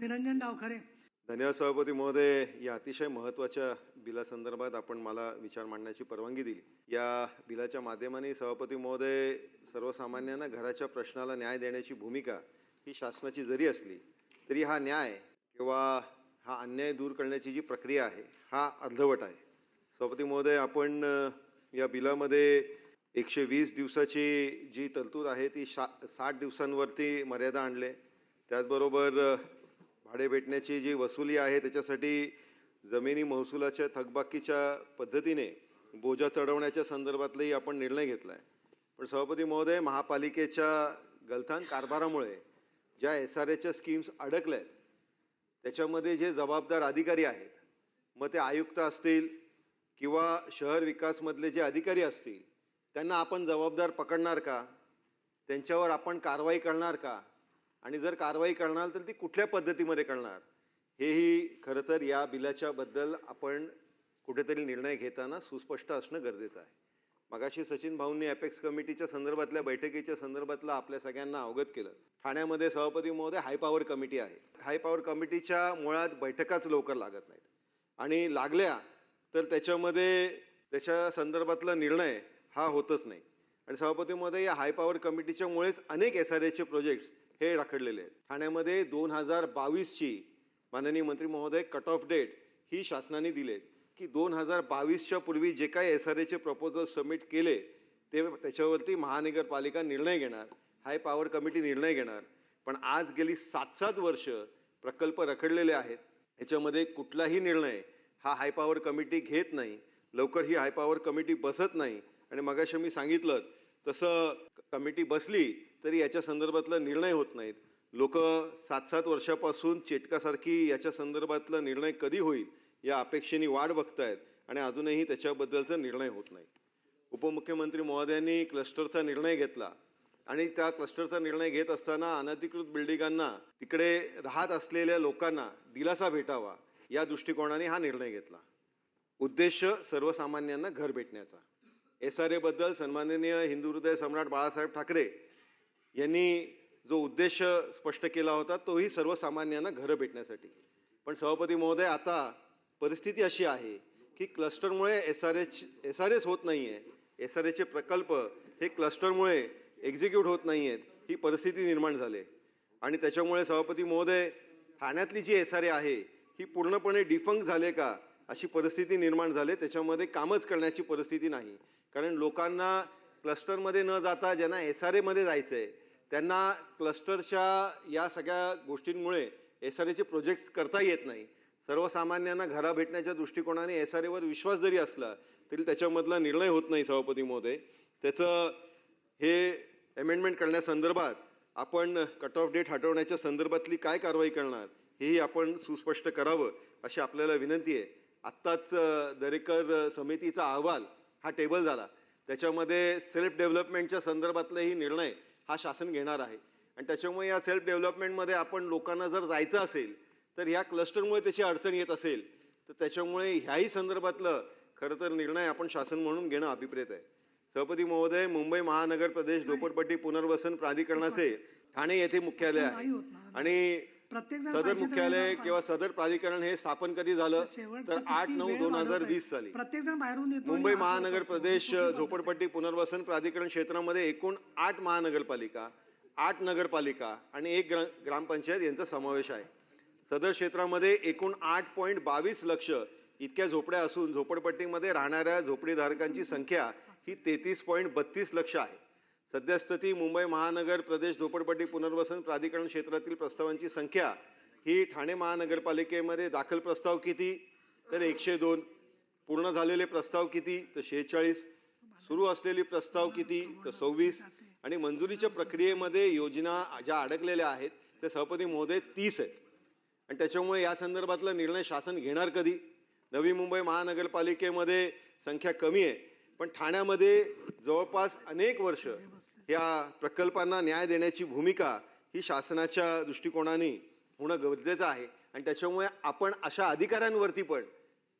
निरंजन डावखरे धन्यवाद सभापती महोदय. या अतिशय महत्त्वाच्या बिलासंदर्भात आपण मला विचार मांडण्याची परवानगी दिली. या बिलाच्या माध्यमाने सभापती महोदय सर्वसामान्यांना घराच्या प्रश्नाला न्याय देण्याची भूमिका ही शासनाची जरी असली तरी हा न्याय किंवा हा अन्याय दूर करण्याची जी प्रक्रिया आहे हा अर्धवट आहे. सभापती महोदय आपण या बिलामध्ये एकशे वीस दिवसाची जी तरतूद आहे ती शा साठ दिवसांवरती मर्यादा आणले. त्याचबरोबर भाडे भेटण्याची जी वसुली आहे त्याच्यासाठी जमिनी महसुलाच्या थकबाकीच्या पद्धतीने बोजा चढवण्याच्या संदर्भातलाही आपण निर्णय घेतला आहे पण सभापती महोदय महापालिकेच्या गलथान कारभारामुळे ज्या एस आर एच्या स्कीम्स अडकल्या आहेत त्याच्यामध्ये जे जबाबदार अधिकारी आहेत मग ते आयुक्त असतील किंवा शहर विकासमधले जे अधिकारी असतील त्यांना आपण जबाबदार पकडणार का? त्यांच्यावर आपण कारवाई करणार का? आणि जर कारवाई करणार तर ती कुठल्या पद्धतीमध्ये करणार? हेही खरं तर या बिलाच्या बद्दल आपण कुठेतरी निर्णय घेताना सुस्पष्ट असणं गरजेचं आहे. मगाशी सचिन भाऊंनी अपेक्स कमिटीच्या संदर्भातल्या बैठकीच्या संदर्भातला आपल्या सगळ्यांना अवगत केलं. ठाण्यामध्ये सभापती महोदय हाय पॉवर कमिटी आहे. हाय पॉवर कमिटीच्या मुळात बैठकाच लवकर लागत नाहीत. आणि लागल्या तर त्याच्यामध्ये त्याच्या संदर्भातला निर्णय हा होतच नाही. आणि सभापती महोदय या हाय पॉवर कमिटीच्या मुळेच अनेक एस आर एचे प्रोजेक्ट्स हे रखडलेले आहेत. ठाण्यामध्ये दोन हजार बावीसची माननीय मंत्री महोदय कट ऑफ डेट ही शासनाने दिले की दोन हजार बावीसच्या पूर्वी जे काही एस आर एचे प्रपोजल सबमिट केले ते त्याच्यावरती महानगरपालिका निर्णय घेणार हाय पॉवर कमिटी निर्णय घेणार. पण आज गेली सात सात वर्ष प्रकल्प रखडलेले आहेत. याच्यामध्ये कुठलाही निर्णय हा हाय पॉवर कमिटी घेत नाही. लवकर ही हाय पॉवर कमिटी बसत नाही. आणि मगाशी मी सांगितलं तसं कमिटी बसली तरी याच्या संदर्भातला निर्णय होत नाहीत. लोक सात सात वर्षापासून चेटकासारखी याच्या संदर्भातला निर्णय कधी होईल या अपेक्षेने वाढ बघतायत आणि अजूनही त्याच्याबद्दलचा निर्णय होत नाही. उपमुख्यमंत्री महोदयांनी क्लस्टरचा निर्णय घेतला आणि त्या क्लस्टरचा निर्णय घेत असताना अनधिकृत बिल्डिंगांना तिकडे राहत असलेल्या लोकांना दिलासा भेटावा या दृष्टिकोनाने हा निर्णय घेतला. उद्देश सर्वसामान्यांना घर भेटण्याचा. एस आरबद्दल सन्माननीय हिंदू हृदय सम्राट बाळासाहेब ठाकरे यांनी जो उद्देश स्पष्ट केला होता तोही सर्वसामान्यांना घरं भेटण्यासाठी. पण सभापती महोदय आता परिस्थिती अशी आहे की क्लस्टरमुळे S R H S R S होत नाही आहे एस आर एचे प्रकल्प हे क्लस्टरमुळे एक्झिक्यूट होत नाही आहेत ही परिस्थिती निर्माण झाली. आणि त्याच्यामुळे सभापती महोदय ठाण्यातली जी एस आर ए आहे ही पूर्णपणे डिफंक झाले का अशी परिस्थिती निर्माण झाली त्याच्यामध्ये कामच करण्याची परिस्थिती नाही. कारण लोकांना क्लस्टरमध्ये न जाता ज्यांना एस आर एमध्ये जायचं आहे त्यांना क्लस्टरच्या या सगळ्या गोष्टींमुळे एस आर एचे प्रोजेक्ट्स करता येत नाही. सर्वसामान्यांना घरा भेटण्याच्या दृष्टिकोनाने एस आर एवर विश्वास जरी असला तरी त्याच्यामधला निर्णय होत नाही सभापती महोदय. त्याचं हे अमेंडमेंट करण्यासंदर्भात आपण कट ऑफ डेट हटवण्याच्या संदर्भातली काय कारवाई करणार हेही आपण सुस्पष्ट करावं अशी आपल्याला विनंती आहे. आत्ताच दरेकर समितीचा अहवाल हा टेबल झाला. त्याच्यामध्ये सेल्फ डेव्हलपमेंटच्या संदर्भातलाही निर्णय हा शासन घेणार आहे. आणि त्याच्यामुळे या सेल्फ डेव्हलपमेंटमध्ये आपण लोकांना जर जायचं असेल तर ह्या क्लस्टरमुळे त्याची अडचण येत असेल तर त्याच्यामुळे ह्याही संदर्भातलं खरं तर निर्णय आपण शासन म्हणून घेणं अभिप्रेत आहे. सभापती महोदय मुंबई महानगर प्रदेश झोपडपट्टी पुनर्वसन प्राधिकरणाचे ठाणे येथे मुख्यालय आहे. आणि प्रत्येक सदर मुख्यालय किंवा सदर प्राधिकरण हे स्थापन कधी झालं? तर आठ नऊ दोन हजार. वीस साली. प्रत्येक जण बाहेरून येतो मुंबई महानगर प्रदेश. झोपडपट्टी पुनर्वसन प्राधिकरण क्षेत्रामध्ये एकूण आठ महानगरपालिका आठ नगरपालिका आणि एक ग्रा ग्रामपंचायत यांचा समावेश आहे. सदर क्षेत्रामध्ये एकूण आठ पॉईंट बावीस लक्ष इतक्या झोपड्या असून झोपडपट्टीमध्ये राहणाऱ्या झोपडीधारकांची संख्या ही तेहतीस पॉईंट बत्तीस लक्ष आहे. सद्यस्थिती मुंबई महानगर प्रदेश झोपडपट्टी पुनर्वसन प्राधिकरण क्षेत्रातील प्रस्तावांची संख्या ही ठाणे महानगरपालिकेमध्ये दाखल प्रस्ताव किती? तर एकशे दोन. पूर्ण झालेले प्रस्ताव किती? तर शेहेचाळीस. सुरू असलेली प्रस्ताव किती? तर सव्वीस. आणि मंजुरीच्या प्रक्रियेमध्ये योजना ज्या अडकलेल्या आहेत ते सभापती महोदय तीस आहेत. आणि त्याच्यामुळे या संदर्भातला निर्णय शासन घेणार कधी? नवी मुंबई महानगरपालिकेमध्ये संख्या कमी आहे. पण ठाण्यामध्ये जवळपास अनेक वर्ष या प्रकल्पांना न्याय देण्याची भूमिका ही शासनाच्या दृष्टिकोनाने होणं गरजेचं आहे. आणि त्याच्यामुळे आपण अशा अधिकाऱ्यांवरती पण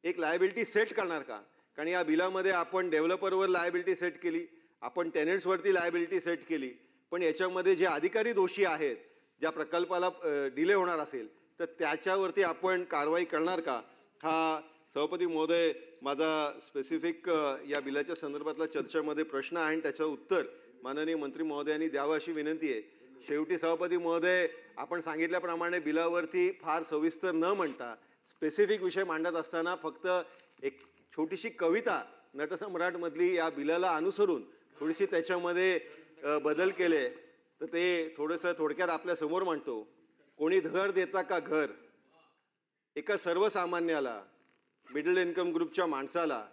एक लायबिलिटी सेट करणार का? कारण या बिलामध्ये आपण डेव्हलपरवर लायबिलिटी सेट केली आपण टेनंट्सवरती लायबिलिटी सेट केली पण याच्यामध्ये जे अधिकारी दोषी आहेत ज्या प्रकल्पाला डिले होणार असेल तर त्याच्यावरती आपण कारवाई करणार का? हा सभापती महोदय माझा स्पेसिफिक या बिलाच्या संदर्भातला चर्चेमध्ये प्रश्न आहे आणि त्याचं उत्तर माननीय मंत्री महोदयांनी द्यावं अशी विनंती आहे. शेवटी सभापती महोदय आपण सांगितल्याप्रमाणे बिलावरती फार सविस्तर न म्हणता स्पेसिफिक विषय मांडत असताना फक्त एक छोटीशी कविता नटसम्राटमधली या बिलाला अनुसरून थोडीशी त्याच्यामध्ये बदल केले. तर ते थोडंसं थोडक्यात आपल्यासमोर मांडतो. कोणी घर देता का घर? एका सर्वसामान्याला. मिडल इन्कम ग्रुपच्या माणसाला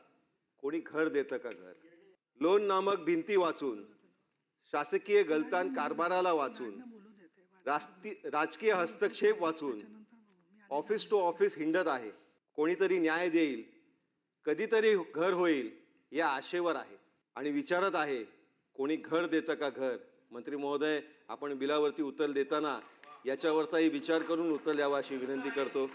कोणी घर देतं का घर? लोन नामक भिंती वाचून शासकीय गलतान कारभाराला वाचून राजकीय हस्तक्षेप वाचून ऑफिस टू ऑफिस हिंडत आहे. कोणीतरी न्याय देईल कधीतरी घर होईल या आशेवर आहे. आणि विचारत आहे कोणी घर देतं का घर? मंत्री महोदय आपण बिलावरती उत्तर देताना याच्यावरचाही विचार करून उत्तर द्यावा अशी विनंती करतो.